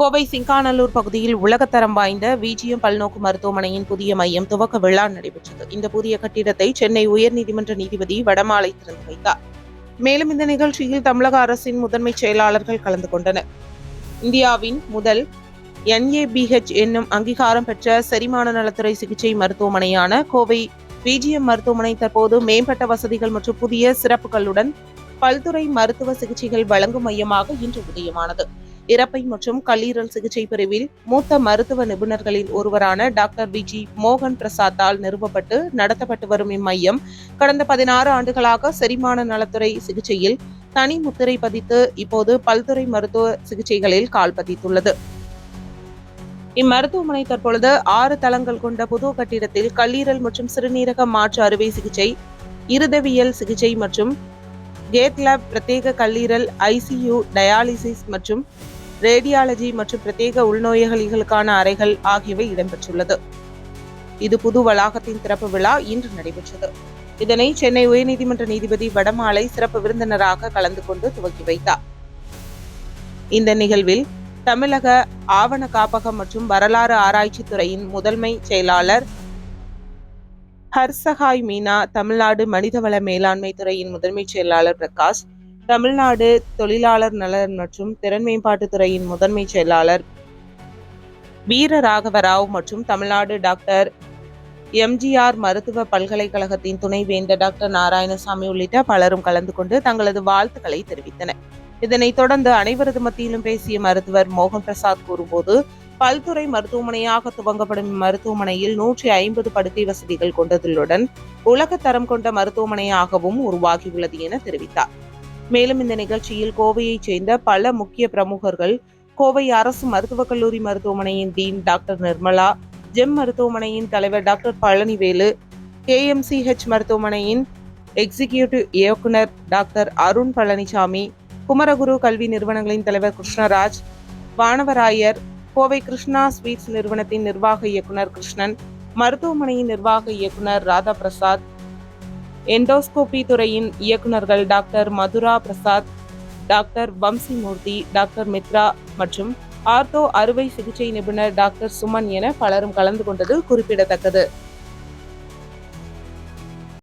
கோவை சிங்காநல்லூர் பகுதியில் உலகத்தரம் வாய்ந்த விஜிஎம் பல்நோக்கு மருத்துவமனையின் புதிய மையம் துவக்க விழா நடைபெற்றது. இந்த புதிய கட்டிடத்தை சென்னை உயர்நீதிமன்ற நீதிபதி வடமாலை திறந்து வைத்தார். மேலும் இந்த நிகழ்ச்சியில் தமிழக அரசின் முதன்மை செயலாளர்கள் கலந்து கொண்டனர். இந்தியாவின் முதல் என்ஏபிஹெச் என்னும் அங்கீகாரம் பெற்ற செரிமான நலத்துறை சிகிச்சை மருத்துவமனையான கோவை விஜிஎம் மருத்துவமனை தற்போது மேம்பட்ட வசதிகள் மற்றும் புதிய சிறப்புகளுடன் பல்துறை மருத்துவ சிகிச்சைகள் வழங்கும் மையமாக இன்று உதயமானது. இறப்பை மற்றும் கல்லீரல் சிகிச்சை பிரிவில் மூத்த மருத்துவ நிபுணர்களில் ஒருவரான டாக்டர் விஜி மோகன் பிரசாத்தால் நிறுவப்பட்டு நடத்தப்பட்டு வரும் இம்மையம் கடந்த பதினாறு ஆண்டுகளாக செரிமான நலத்துறை சிகிச்சையில் தனி முத்திரை பதித்து இப்போது பல்துறை மருத்துவ சிகிச்சைகளில் கால் பதித்துள்ளது. இம்மருத்துவமனை தற்பொழுது ஆறு தளங்கள் கொண்ட புது கட்டிடத்தில் கல்லீரல் மற்றும் சிறுநீரக மாற்று அறுவை சிகிச்சை இருதவியல் சிகிச்சை மற்றும் கேட் லேப் பிரத்யேக கல்லீரல் ஐசியு டயாலிசிஸ் மற்றும் ரேடியாலஜி மற்றும் பிரத்யேக உள்நோயாளிகளுக்கான அறைகள் ஆகியவை இடம்பெற்றுள்ளது. இது புது வளாகத்தின் திறப்பு விழா இன்று நடைபெற்றது. இதனை சென்னை உயர்நீதிமன்ற நீதிபதி வடமாலை சிறப்பு விருந்தினராக கலந்து கொண்டு துவக்கி வைத்தார். இந்த நிகழ்வில் தமிழக ஆவண காப்பகம் மற்றும் வரலாறு ஆராய்ச்சி துறையின் முதன்மை செயலாளர் ஹர்சஹாய் மீனா தமிழ்நாடு மனிதவள மேலாண்மை துறையின் முதன்மை செயலாளர் பிரகாஷ் தமிழ்நாடு தொழிலாளர் நலன் மற்றும் திறன் மேம்பாட்டுத்துறையின் முதன்மை செயலாளர் வீர ராகவராவ் மற்றும் தமிழ்நாடு டாக்டர் எம்ஜிஆர் மருத்துவ பல்கலைக்கழகத்தின் துணைவேந்தர் டாக்டர் நாராயணசாமி உள்ளிட்ட பலரும் கலந்து கொண்டு தங்களது வாழ்த்துக்களை தெரிவித்தனர். இதனைத் தொடர்ந்து அனைவரது மத்தியிலும் பேசிய மருத்துவர் மோகன் பிரசாத் கூறும்போது பல்துறை மருத்துவமனையாக துவங்கப்படும் மருத்துவமனையில் நூற்றி ஐம்பது படுக்கை வசதிகள் கொண்டதுடன் உலகத்தரம் கொண்ட மருத்துவமனையாகவும் உருவாகியுள்ளது என தெரிவித்தார். மேலும் இந்த நிகழ்ச்சியில் கோவையைச் சேர்ந்த பல முக்கிய பிரமுகர்கள் கோவை அரசு மருத்துவக் கல்லூரி மருத்துவமனையின் டீன் டாக்டர் நிர்மலா ஜெம் மருத்துவமனையின் தலைவர் doctor Palanivelu K M C H மருத்துவமனையின் எக்ஸிகியூட்டிவ் இயக்குனர் டாக்டர் அருண் பழனிசாமி குமரகுரு கல்வி நிறுவனங்களின் தலைவர் கிருஷ்ணராஜ் வானவராயர் கோவை கிருஷ்ணா ஸ்வீட்ஸ் நிறுவனத்தின் நிர்வாக இயக்குனர் கிருஷ்ணன் மருத்துவமனையின் நிர்வாக இயக்குனர் ராதா பிரசாத் எண்டோஸ்கோபி துறையின் இயக்குனர்கள் doctor Madhura Prasad doctor Vamsi Murthy doctor Mitra மற்றும் ஆர்த்தோ அறுவை சிகிச்சை நிபுணர் டாக்டர் சுமன் என பலரும் கலந்து கொண்டது குறிப்பிடத்தக்கது.